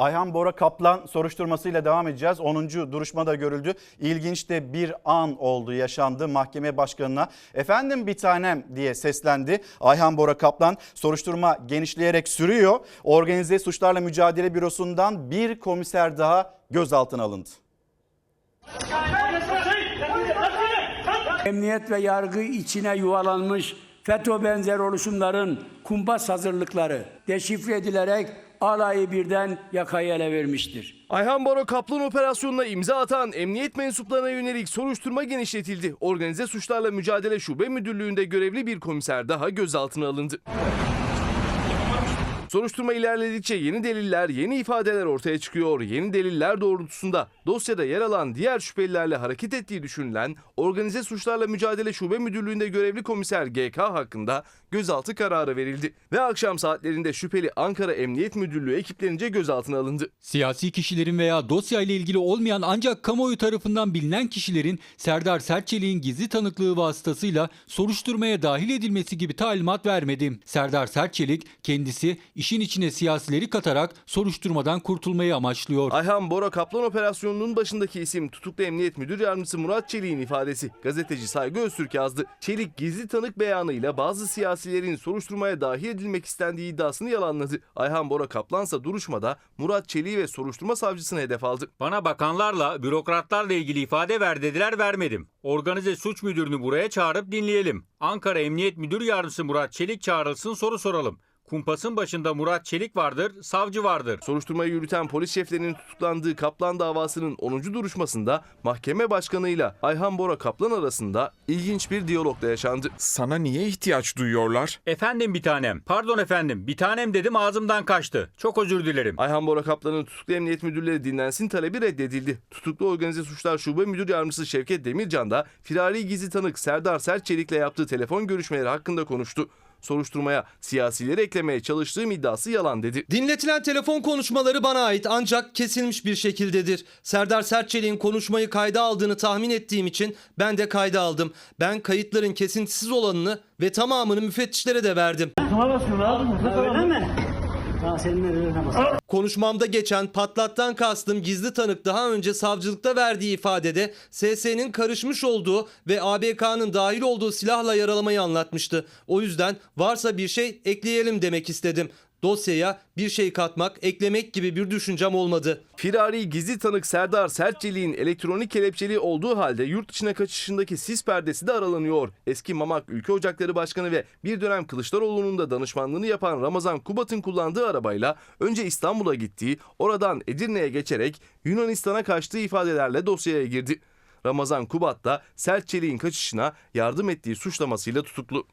Ayhan Bora Kaplan soruşturmasıyla devam edeceğiz. 10. duruşma da görüldü. İlginç de bir an oldu yaşandı mahkeme başkanına. Efendim bir tanem diye seslendi. Ayhan Bora Kaplan soruşturma genişleyerek sürüyor. Organize Suçlarla Mücadele Bürosu'ndan bir komiser daha gözaltına alındı. Emniyet ve yargı içine yuvalanmış FETÖ benzer oluşumların kumpas hazırlıkları deşifre edilerek alayı birden yakayı ele vermiştir. Ayhan Bora Kaplan operasyonuna imza atan emniyet mensuplarına yönelik soruşturma genişletildi. Organize Suçlarla Mücadele Şube Müdürlüğü'nde görevli bir komiser daha gözaltına alındı. Soruşturma ilerledikçe yeni deliller, yeni ifadeler ortaya çıkıyor. Yeni deliller doğrultusunda dosyada yer alan diğer şüphelilerle hareket ettiği düşünülen Organize Suçlarla Mücadele Şube Müdürlüğü'nde görevli komiser GK hakkında gözaltı kararı verildi. Ve akşam saatlerinde şüpheli Ankara Emniyet Müdürlüğü ekiplerince gözaltına alındı. Siyasi kişilerin veya dosya ile ilgili olmayan ancak kamuoyu tarafından bilinen kişilerin Serdar Sertçelik'in gizli tanıklığı vasıtasıyla soruşturmaya dahil edilmesi gibi talimat vermedim. Serdar Sertçelik kendisi işin içine siyasileri katarak soruşturmadan kurtulmayı amaçlıyor. Ayhan Bora Kaplan operasyonunun başındaki isim tutuklu emniyet müdür yardımcısı Murat Çelik'in ifadesi. Gazeteci Saygı Öztürk yazdı. Çelik gizli tanık beyanıyla bazı siyasilerin soruşturmaya dahil edilmek istendiği iddiasını yalanladı. Ayhan Bora Kaplansa duruşmada Murat Çelik'i ve soruşturma savcısını hedef aldı. Bana bakanlarla, bürokratlarla ilgili ifade ver dediler vermedim. Organize suç müdürünü buraya çağırıp dinleyelim. Ankara Emniyet Müdür Yardımcısı Murat Çelik çağrılsın soru soralım. Kumpasın başında Murat Çelik vardır, savcı vardır. Soruşturmayı yürüten polis şeflerinin tutuklandığı Kaplan davasının 10. duruşmasında mahkeme başkanıyla Ayhan Bora Kaplan arasında ilginç bir diyalog da yaşandı. Sana niye ihtiyaç duyuyorlar? Efendim bir tanem, pardon efendim, bir tanem dedim ağzımdan kaçtı. Çok özür dilerim. Ayhan Bora Kaplan'ın tutuklu emniyet müdürleri dinlensin talebi reddedildi. Tutuklu Organize Suçlar Şube Müdür Yardımcısı Şevket Demircan da firari gizli tanık Serdar Sertçelik'le yaptığı telefon görüşmeleri hakkında konuştu. Soruşturmaya siyasileri eklemeye çalıştığım iddiası yalan dedi. Dinletilen telefon konuşmaları bana ait ancak kesilmiş bir şekildedir. Serdar Sertçelik'in konuşmayı kayda aldığını tahmin ettiğim için ben de kayda aldım. Ben kayıtların kesintisiz olanını ve tamamını müfettişlere de verdim. Öyle mi? Konuşmamda geçen patlattan kastım gizli tanık daha önce savcılıkta verdiği ifadede SS'nin karışmış olduğu ve ABK'nın dahil olduğu silahla yaralamayı anlatmıştı. O yüzden varsa bir şey ekleyelim demek istedim. Dosyaya bir şey katmak, eklemek gibi bir düşüncem olmadı. Firari gizli tanık Serdar Sertçelik'in elektronik kelepçeli olduğu halde yurt dışına kaçışındaki sis perdesi de aralanıyor. Eski Mamak Ülke Ocakları Başkanı ve bir dönem Kılıçdaroğlu'nun da danışmanlığını yapan Ramazan Kubat'ın kullandığı arabayla önce İstanbul'a gittiği, oradan Edirne'ye geçerek Yunanistan'a kaçtığı ifadelerle dosyaya girdi. Ramazan Kubat da Sertçelik'in kaçışına yardım ettiği suçlamasıyla tutuklu.